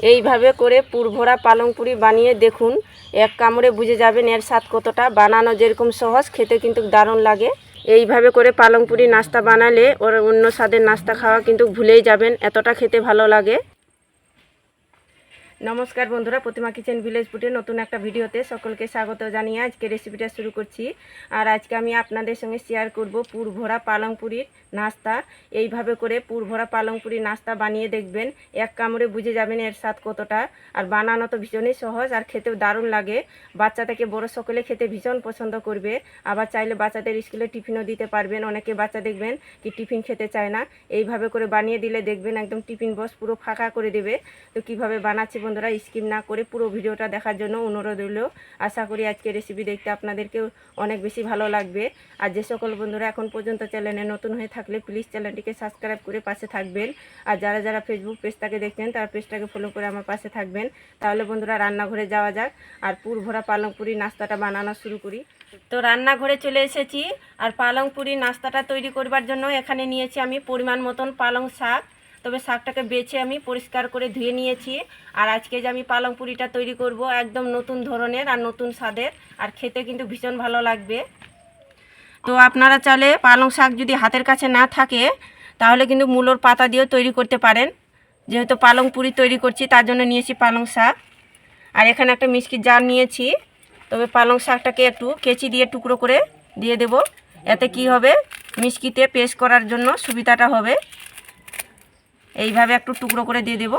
এইভাবে করে পুরভরা পালং পুরি বানিয়ে দেখুন। এক কামড়ে বুঝে যাবেন এর স্বাদ কতটা। বানানো যেরকম সহজ, খেতে কিন্তু দারুণ লাগে। এইভাবে করে পালং পুরি নাস্তা বানালে ওর অন্য স্বাদের নাস্তা খাওয়া কিন্তু ভুলেই যাবেন, এতটা খেতে ভালো লাগে। নমস্কার বন্ধুরা, প্রতিমা কিচেন ভিলেজ ফুটে নতুন একটা ভিডিওতে সকলকে স্বাগত জানিয়ে আজকে রেসিপিটা শুরু করছি। আর আজকে আমি আপনাদের সঙ্গে শেয়ার করব পুর ভরা পালং পুরির নাস্তা। এইভাবে করে পুর ভরা পালং পুরি নাস্তা বানিয়ে দেখবেন। এক কামড়ে বুঝে যাবেন এর স্বাদ কতটা। আর বানানো তো ভীষণই সহজ আর খেতেও দারুণ লাগে। বাচ্চা থেকে বড় সকলে খেতে ভীষণ পছন্দ করবে। আবার চাইলে বাচ্চাদের স্কুলে টিফিনও দিতে পারবেন। অনেকে বাচ্চা দেখবেন কি টিফিন খেতে চায় না। এইভাবে করে বানিয়ে দিলে দেখবেন একদম টিফিন বস পুরো ফাঁকা করে দেবে। তো কীভাবে বানাচ্ছি বন্ধুরা স্কিপ না করে পুরো ভিডিওটা দেখার জন্য অনুরোধ রইল। আশা করি আজকে রেসিপি দেখতে আপনাদেরকেও অনেক বেশি ভালো লাগবে। আর যে সকল বন্ধুরা এখন পর্যন্ত চ্যানেলে নতুন হয়ে থাকলে প্লিজ চ্যানেলটিকে সাবস্ক্রাইব করে পাশে থাকবেন। আর যারা যারা ফেসবুক পেজটাকে দেখছেন, তারা পেজটাকে ফলো করে আমার পাশে থাকবেন। তাহলে বন্ধুরা, রান্নাঘরে যাওয়া যাক। আর পুর ভরা পালং পুরি নাস্তাটা বানানো শুরু করি। তো রান্নাঘরে চলে এসেছি। আর পালং পুরি নাস্তাটা তৈরি করবার জন্য এখানে নিয়েছি আমি পরিমাণ মতন পালং শাক। তবে শাকটাকে বেছে আমি পরিষ্কার করে ধুয়ে নিয়েছি। আর আজকে যে আমি পালং পুরিটা তৈরি করব, একদম নতুন ধরনের আর নতুন স্বাদের, আর খেতে কিন্তু ভীষণ ভালো লাগবে। তো আপনারা চালে পালং শাক যদি হাতের কাছে না থাকে, তাহলে কিন্তু মূলোর পাতা দিয়েও তৈরি করতে পারেন। যেহেতু পালং পুরি তৈরি করছি, তার জন্য নিয়েছি পালং শাক। আর এখানে একটা মিষ্টির জার নিয়েছি। তবে পালং শাকটাকে একটু কেচি দিয়ে টুকরো করে দিয়ে দেব। এতে কি হবে? মিষ্টিতে পেস্ট করার জন্য সুবিধাটা হবে। এইভাবে একটু টুকরো করে দিয়ে দেব।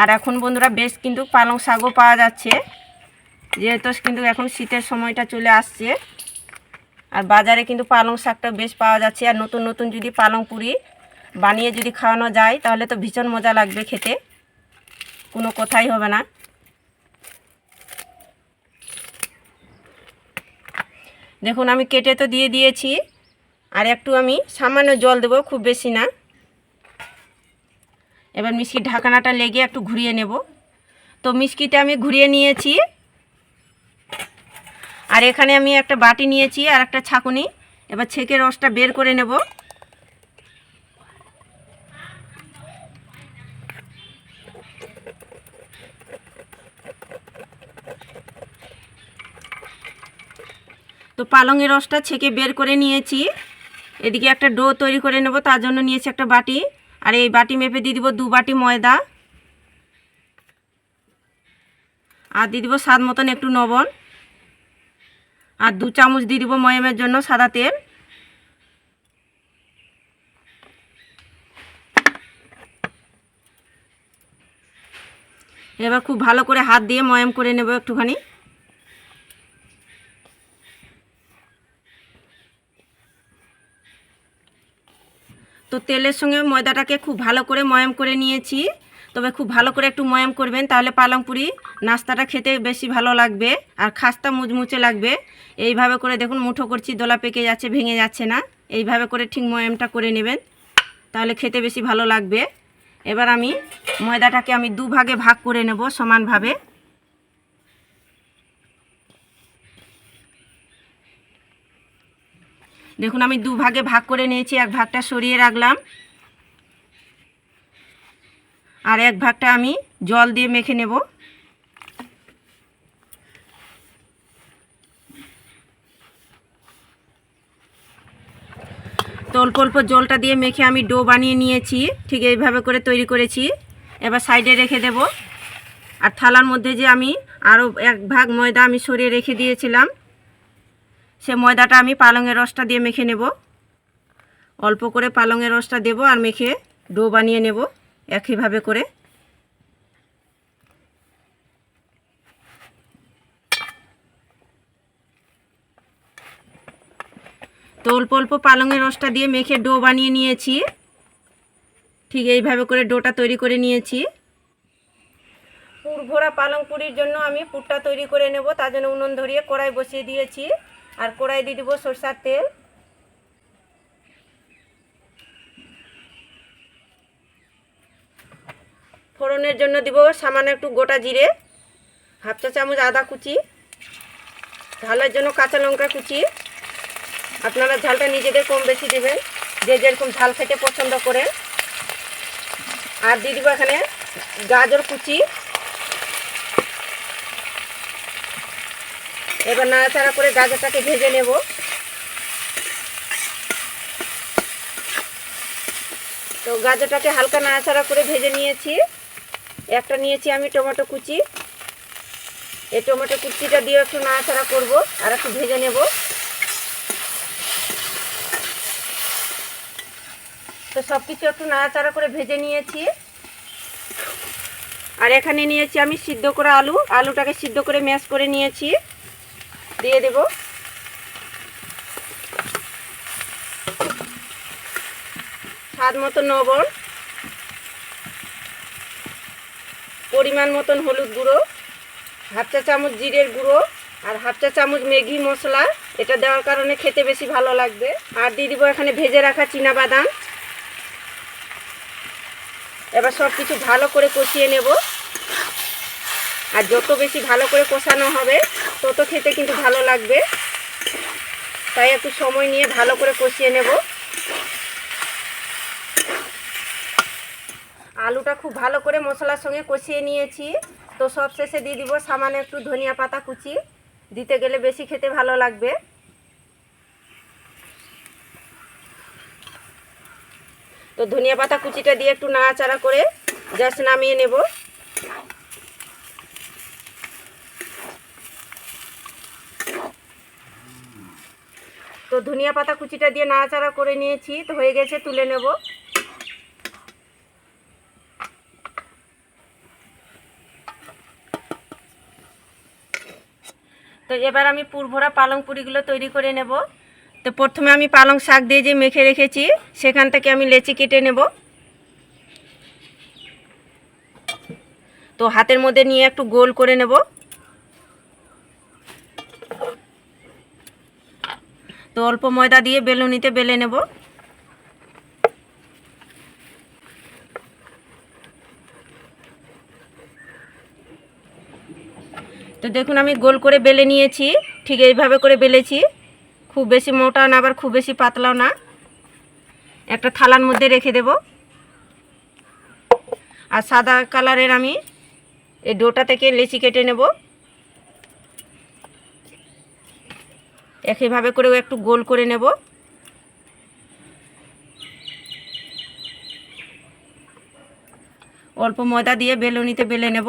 আর এখন বন্ধুরা বেশ কিন্তু পালং শাকও পাওয়া যাচ্ছে। যেহেতু কিন্তু এখন শীতের সময়টা চলে আসছে। আর বাজারে কিন্তু পালং শাকটা বেশ পাওয়া যাচ্ছে। আর নতুন নতুন যদি পালং পুরি বানিয়ে যদি খাওয়ানো যায়, তাহলে তো ভীষণ মজা লাগবে খেতে। কোনো কথাই হবে না। দেখুন, আমি কেটে তো দিয়ে দিয়েছি। একটু আমি সামান্য জল দেবো, খুব বেশি না। এবার মিষ্টির ঢাকনাটা লেগে একটু ঘুরিয়ে নেব। তো মিষ্টিতে আমি ঘুরিয়ে নিয়েছি। আর এখানে আমি একটা বাটি নিয়েছি আর একটা ছাকুনি। এবার ছেঁকে রসটা বের করে নেব। তো পালংয়ের রসটা ছেঁকে বের করে নিয়েছি। এদিকে একটা ডো তৈরি করে নেব, তার জন্য নিয়েছি একটা বাটি। আর এই বাটি মেপে দিয়ে দিব দু বাটি ময়দা। আর দিয়ে দিব স্বাদ মতন একটু নবন আর দু চামচ দিয়ে দিব ময়মের জন্য সাদা তেল। এবার খুব ভালো করে হাত দিয়ে ময়াম করে নেব একটুখানি। তো তেলের সঙ্গে ময়দাটাকে খুব ভালো করে ময়াম করে নিয়েছি। তবে খুব ভালো করে একটু ময়াম করবেন, তাহলে পালং পুরি নাস্তাটা খেতে বেশি ভালো লাগবে আর খাস্তা মুচমুচে লাগবে। এইভাবে করে দেখুন মুঠো করছি, দোলা পেকে যাচ্ছে, ভেঙে যাচ্ছে না। এইভাবে করে ঠিক ময়ামটা করে নেবেন, তাহলে খেতে বেশি ভালো লাগবে। এবার আমি ময়দাটাকে আমি দু ভাগে ভাগ করে নেব সমানভাবে। দেখুন, আমি দু ভাগে ভাগ করে নিয়েছি, এক ভাগটা সরিয়ে রাখলাম। আর এক ভাগটা আমি জল দিয়ে মেখে নেব। তো অল্প অল্প জলটা দিয়ে মেখে আমি ডো বানিয়ে নিয়েছি, ঠিক এইভাবে করে তৈরি করেছি। এবার সাইডে রেখে দেব। আর থালার মধ্যে যে আমি আরও এক ভাগ ময়দা আমি সরিয়ে রেখে দিয়েছিলাম সে ময়দাটা আমি পালংয়ের রসটা দিয়ে মেখে নেব। অল্প করে পালংয়ের রসটা দেব আর মেখে ডো বানিয়ে নেব একইভাবে করে। তো অল্প অল্প পালংয়ের রসটা দিয়ে মেখে ডো বানিয়ে নিয়েছি। ঠিক এইভাবে করে ডোটা তৈরি করে নিয়েছি। পুর ভরা পালং পুরির জন্য আমি পুরটা তৈরি করে নেব তার জন্য উনুন ধরিয়ে কড়াই বসিয়ে দিয়েছি। আর কড়াই দিয়ে দিব সরষার তেল। ফোড়নের জন্য দিব সামান্য একটু গোটা জিরে, হাফ চা চামচ আদা কুচি, ঝালের জন্য কাঁচা লঙ্কা কুচি। আপনারা ঝালটা নিজেদের কম বেশি দেবেন, যে যেরকম ঝাল খেতে পছন্দ করেন। আর দিয়ে দিব এখানে গাজর কুচি। এবার নাড়াচাড়া করে গাজরটাকে ভেজে নেব। তো গাজরটাকে হালকা নাড়াচাড়া করে ভেজে নিয়েছি। একটা নিয়েছি আমি টমেটো কুচি। এই টমেটো কুচিটা দিয়ে একটু নাড়াচাড়া করব আর একটু ভেজে নেব। তো সব কিছু একটু নাড়াচাড়া করে ভেজে নিয়েছি। আর এখানে নিয়েছি আমি সিদ্ধ করা আলু। আলুটাকে সিদ্ধ করে ম্যাশ করে নিয়েছি। দিয়ে দেব। স্বাদ মতো লবণ পরিমাণ মতন হলুদ গুঁড়ো, হাফ চা চামচ জিরের গুঁড়ো আর হাফ চা চামচ ম্যাগি মশলা। এটা দেওয়ার কারণে খেতে বেশি ভালো লাগবে। আর দিয়ে দিব এখানে ভেজে রাখা বাদাম। এবার সব কিছু ভালো করে কষিয়ে নেব। আর যত বেশি ভালো করে কষানো হবে তত খেতে কিন্তু ভালো লাগবে। তাই একটু সময় নিয়ে ভালো করে কষিয়ে নেব। আলুটা খুব ভালো করে মশলার সঙ্গে কষিয়ে নিয়েছি। তো সব শেষে দিয়ে দিব সামান্য একটু ধনিয়া পাতা কুচি। দিতে গেলে বেশি খেতে ভালো লাগবে। তো ধনিয়া পাতা কুচিটা দিয়ে একটু নাড়াচাড়া করে জাস্ট নামিয়ে নেব। তো ধনিয়া পাতা কুচিটা দিয়ে নাড়াচাড়া করে নিয়েছি, তো হয়ে গেছে, তুলে নেব। তো এবার আমি পুরভরা পালং পুরিগুলো তৈরি করে নেব। তো প্রথমে আমি পালং শাক দিয়ে যে মেখে রেখেছি, সেখান থেকে আমি লেচি কেটে নেব। তো হাতের মধ্যে নিয়ে একটু গোল করে নেব। তো অল্প ময়দা দিয়ে বেলুনিতে বেলে নেব। তো দেখুন, আমি গোল করে বেলে নিয়েছি। ঠিক এইভাবে করে বেলেছি। খুব বেশি মোটা না, আবার খুব বেশি পাতলাও না। একটা থালার মধ্যে রেখে দেব। আর সাদা কালারের আমি এই ডোটা থেকে লেচি কেটে নেব। একইভাবে করেও একটু গোল করে নেব। অল্প ময়দা দিয়ে বেলুনিতে বেলে নেব,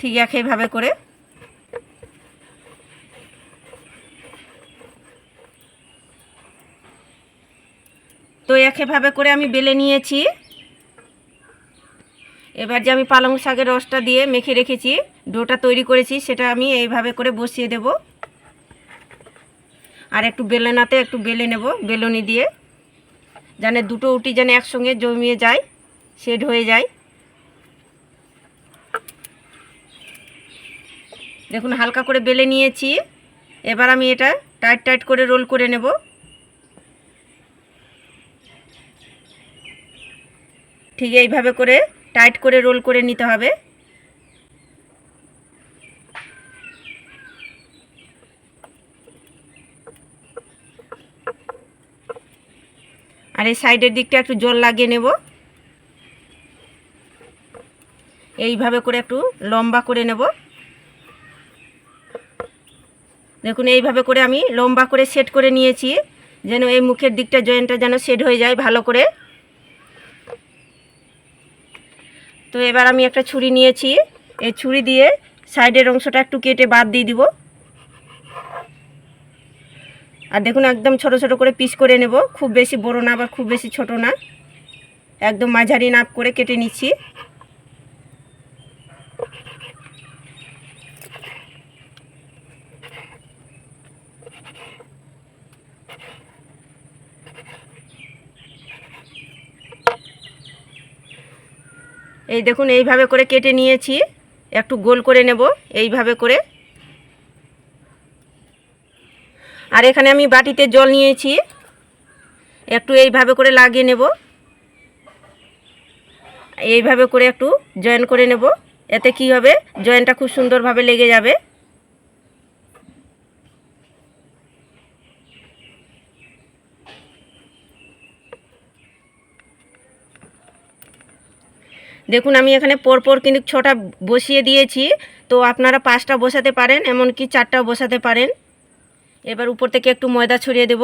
ঠিক একইভাবে করে। তো একইভাবে করে আমি বেলে নিয়েছি। এবার যে আমি পালং শাকের রসটা দিয়ে মেখে রেখেছি, ডোটা তৈরি করেছি, সেটা আমি এইভাবে করে বসিয়ে দেব। আর একটু বেলেনাতে একটু বেলে নেব, বেলুনি দিয়ে। যেন দুটো উটি যেন একসঙ্গে জমিয়ে যায়, শেড হয়ে যায়। দেখুন, হালকা করে বেলে নিয়েছি। এবার আমি এটা টাইট টাইট করে রোল করে নেব। ঠিক এইভাবে করে টাইট করে রোল করে নিতে হবে। আর এই সাইডের দিকটা একটু জল লাগিয়ে নেব। এইভাবে করে একটু লম্বা করে নেব। দেখুন, এইভাবে করে আমি লম্বা করে সেট করে নিয়েছি, যেন এই মুখের দিকটা জয়েন্টটা যেন সেট হয়ে যায় ভালো করে। তো এবার আমি একটা ছুরি নিয়েছি। এই ছুরি দিয়ে সাইডের অংশটা একটু কেটে বাদ দিয়ে দিব। আর দেখুন একদম ছোট ছোট করে পিস করে নেব। খুব বেশি বড় না, আবার খুব বেশি ছোট না। একদম মাঝারি নাপ করে কেটে নিচ্ছি। এই দেখুন, এইভাবে করে কেটে নিয়েছি। একটু গোল করে নেব, এইভাবে করে। আর এখানে আমি বাটিতে জল নিয়েছি। একটু এইভাবে করে লাগিয়ে নেব। এইভাবে করে একটু জয়েন করে নেব। এতে কি হবে? জয়েনটা খুব সুন্দরভাবে লেগে যাবে। দেখুন, আমি এখানে পরপর কিন্তু ছটা বসিয়ে দিয়েছি। তো আপনারা পাঁচটা বসাতে পারেন, এমনকি চারটাও বসাতে পারেন। এবার উপর থেকে একটু ময়দা ছড়িয়ে দেব।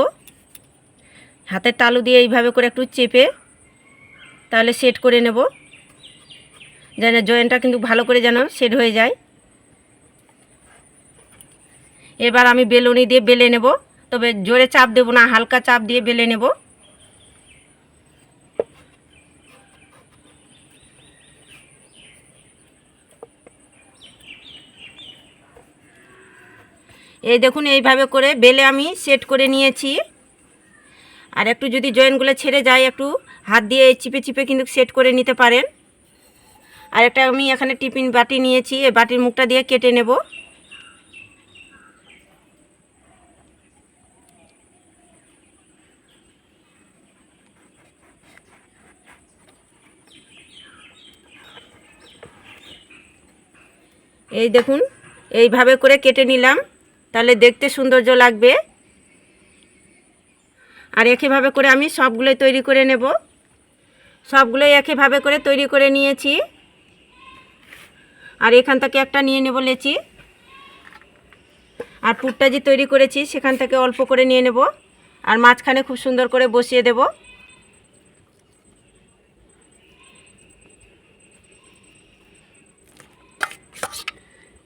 হাতের তালু দিয়ে এইভাবে করে একটু চেপে তাহলে সেট করে নেব। যেন জয়েন্টটা কিন্তু ভালো করে যেন সেট হয়ে যায়। এবার আমি বেলুনি দিয়ে বেলে নেব। তবে জোরে চাপ দেব না, হালকা চাপ দিয়ে বেলে নেব। এই দেখুন, এইভাবে করে বেলে আমি সেট করে নিয়েছি। আর একটু যদি জয়েন্টগুলো ছেড়ে যায়, একটু হাত দিয়ে এই চিপে চিপে কিন্তু সেট করে নিতে পারেন। আর একটা আমি এখানে টিফিন বাটি নিয়েছি, এই বাটির মুখটা দিয়ে কেটে নেব। এই দেখুন, এইভাবে করে কেটে নিলাম। তাহলে দেখতে সৌন্দর্য লাগবে। আর একইভাবে করে আমি সবগুলোই তৈরি করে নেব। সবগুলোই একইভাবে করে তৈরি করে নিয়েছি। আর এখান থেকে একটা নিয়ে নেব লেচি। আর পুরটা যে তৈরি করেছি সেখান থেকে অল্প করে নিয়ে নেব। আর মাঝখানে খুব সুন্দর করে বসিয়ে দেব।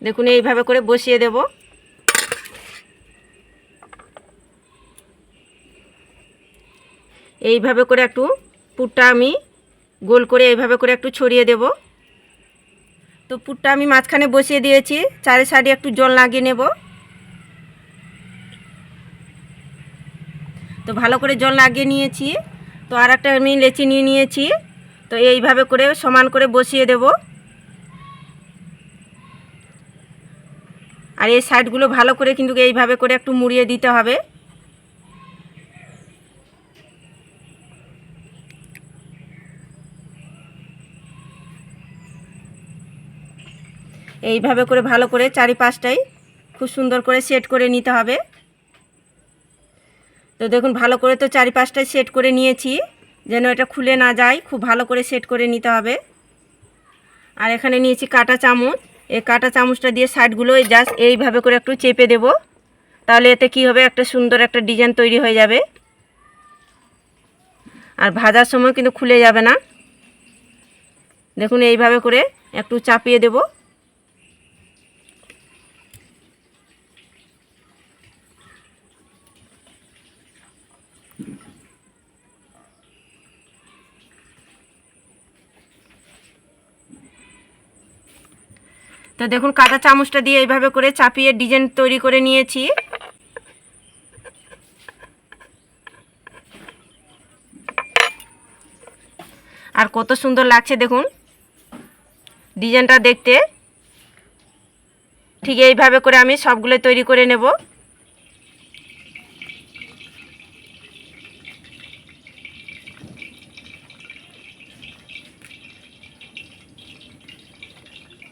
দেখুন, এইভাবে করে বসিয়ে দেব। এইভাবে করে একটু পুরটা আমি গোল করে এইভাবে করে একটু ছড়িয়ে দেব। তো পুরটা আমি মাঝখানে বসিয়ে দিয়েছি, চারি সাইডে একটু জল লাগিয়ে নেব। তো ভালো করে জল লাগিয়ে নিয়েছি, তো আর একটা আমি লেচি নিয়ে নিয়েছি, তো এইভাবে করে সমান করে বসিয়ে দেব। আর এই সাইডগুলো ভালো করে কিন্তু এইভাবে করে একটু মুড়িয়ে দিতে হবে। এইভাবে করে ভালো করে চারিপাশটাই খুব সুন্দর করে সেট করে নিতে হবে। তো দেখুন, ভালো করে তো চারিপাশটাই সেট করে নিয়েছি। যেন এটা খুলে না যায়, খুব ভালো করে সেট করে নিতে হবে। আর এখানে নিয়েছি কাটা চামচ। এই কাটা চামচটা দিয়ে সাইডগুলো জাস্ট এইভাবে করে একটু চেপে দেব। তাহলে এতে কি হবে? একটা সুন্দর একটা ডিজাইন তৈরি হয়ে যাবে। আর ভাজার সময় কিন্তু খুলে যাবে না। দেখুন, এইভাবে করে একটু চাপিয়ে দেবো। তো দেখুন কাঁটা চামচটা দিয়ে এইভাবে করে চাপিয়ে ডিজাইন তৈরি করে নিয়েছি। আর কত সুন্দর লাগছে দেখুন, ডিজাইনটা দেখতে। ঠিক এইভাবে করে আমি সবগুলো তৈরি করে নেব।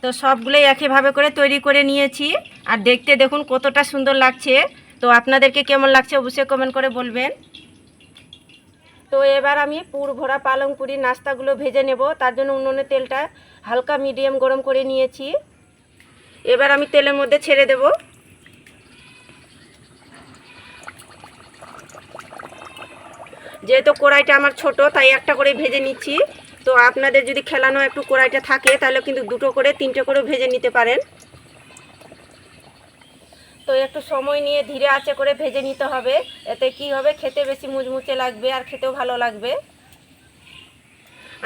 তো সবগুলোই একইভাবে করে তৈরি করে নিয়েছি। আর দেখতে দেখুন কতটা সুন্দর লাগছে। তো আপনাদেরকে কেমন লাগছে অবশ্যই কমেন্ট করে বলবেন। তো এবার আমি পুর ভরা পালং পুরি নাস্তাগুলো ভেজে নেব। তার জন্য উনুনের তেলটা হালকা মিডিয়াম গরম করে নিয়েছি। এবার আমি তেলের মধ্যে ছেড়ে দেব। যেহেতু কড়াইটা আমার ছোট, তাই একটা করে ভেজে নিচ্ছি। তো আপনাদের যদি খেলানো একটু কড়াইটা থাকে, তাহলে কিন্তু দুটো করে, তিনটে করে ভেজে নিতে পারেন। তো একটু সময় নিয়ে ধীরে আঁচে করে ভেজে নিতে হবে। এতে কি হবে? খেতে বেশি মুচমুচে লাগবে আর খেতেও ভালো লাগবে।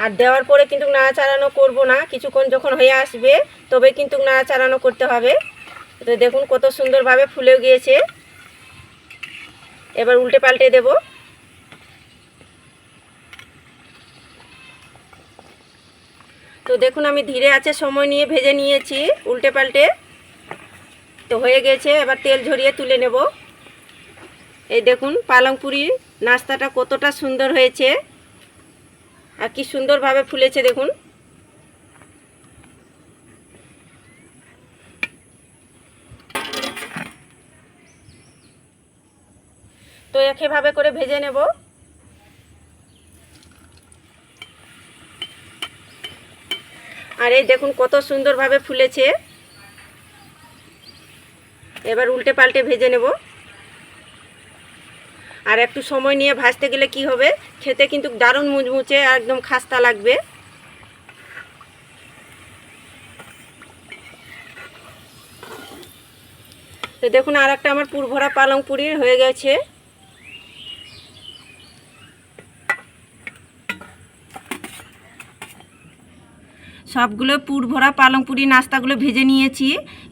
আর দেওয়ার পরে কিন্তু নাড়াচাড়ানো করব না। কিছুক্ষণ যখন হয়ে আসবে, তবে কিন্তু নাড়াচাড়ানো করতে হবে। তো দেখুন কত সুন্দরভাবে ফুলেও গিয়েছে। এবার উল্টে পাল্টে দেবো। তো দেখুন, আমি ধীরে আছে, সময় নিয়ে ভেজে নিয়েছি, উল্টে পাল্টে। তো হয়ে গেছে, এবার তেল ঝরিয়ে তুলে নেব। এই দেখুন, পালংপুরি নাস্তাটা কতটা সুন্দর হয়েছে, আর কি সুন্দরভাবে ফুলেছে, দেখুন। তো একেভাবে করে ভেজে নেব। আর এই দেখুন কত সুন্দরভাবে ফুলেছে। এবার উল্টে পাল্টে ভেজে নেব। আর একটু সময় নিয়ে ভাজতে গেলে কি হবে? খেতে কিন্তু দারুণ মুচমুচে আর একদম খাস্তা লাগবে। তো দেখুন আর একটা আমার পুরভরা পালং পুরি হয়ে গেছে। সবগুলো পুর ভরা পালং পুরি নাস্তাগুলো ভেজে নিয়েছি।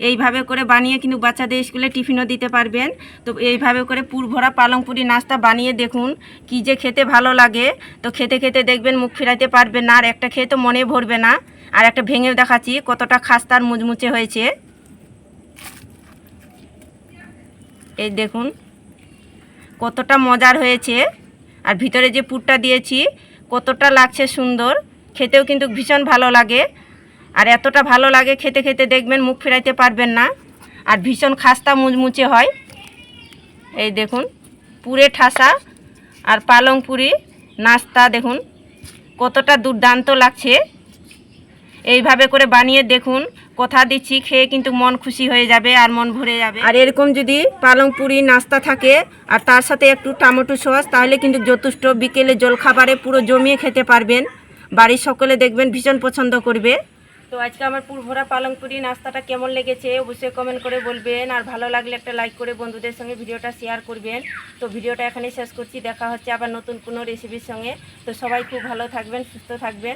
এইভাবে করে বানিয়ে কিন্তু বাচ্চাদের স্কুলে টিফিনও দিতে পারবেন। তো এইভাবে করে পুর ভরা পালং পুরি নাস্তা বানিয়ে দেখুন, কি যে খেতে ভালো লাগে। তো খেতে খেতে দেখবেন মুখ ফিরাইতে পারবেন না, আর একটা খেয়ে তো মনে ভরবে না। আর একটা ভেঙেও দেখাচ্ছি, কতটা খাস্তার মুচমুচে হয়েছে। এই দেখুন, কতটা মজার হয়েছে। আর ভিতরে যে পুরটা দিয়েছি, কতটা লাগছে সুন্দর। খেতেও কিন্তু ভীষণ ভালো লাগে। আর এতটা ভালো লাগে খেতে খেতে দেখবেন মুখ ফেরাইতে পারবেন না। আর ভীষণ খাস্তা মুচমুচে হয়। এই দেখুন, পুরে ঠাসা আর পালং পুরি নাস্তা দেখুন, কতটা দুর্দান্ত লাগছে। এইভাবে করে বানিয়ে দেখুন, কথা দিচ্ছি, খেয়ে কিন্তু মন খুশি হয়ে যাবে আর মন ভরে যাবে। আর এরকম যদি পালং পুরি নাস্তা থাকে, আর তার সাথে একটু টমেটো সস, তাহলে কিন্তু যথেষ্ট বিকেলে জলখাবারে পুরো জমিয়ে খেতে পারবেন। বাড়ির সকলে দেখবেন ভীষণ পছন্দ করবে। তো আজকে আমার পুরভরা পালং পুরি নাস্তাটা কেমন লেগেছে অবশ্যই কমেন্ট করে বলবেন। আর ভালো লাগলে একটা লাইক করে বন্ধুদের সঙ্গে ভিডিওটা শেয়ার করবেন। তো ভিডিওটা এখানেই শেষ করছি। দেখা হচ্ছে আবার নতুন কোনো রেসিপির সঙ্গে। তো সবাই খুব ভালো থাকবেন, সুস্থ থাকবেন।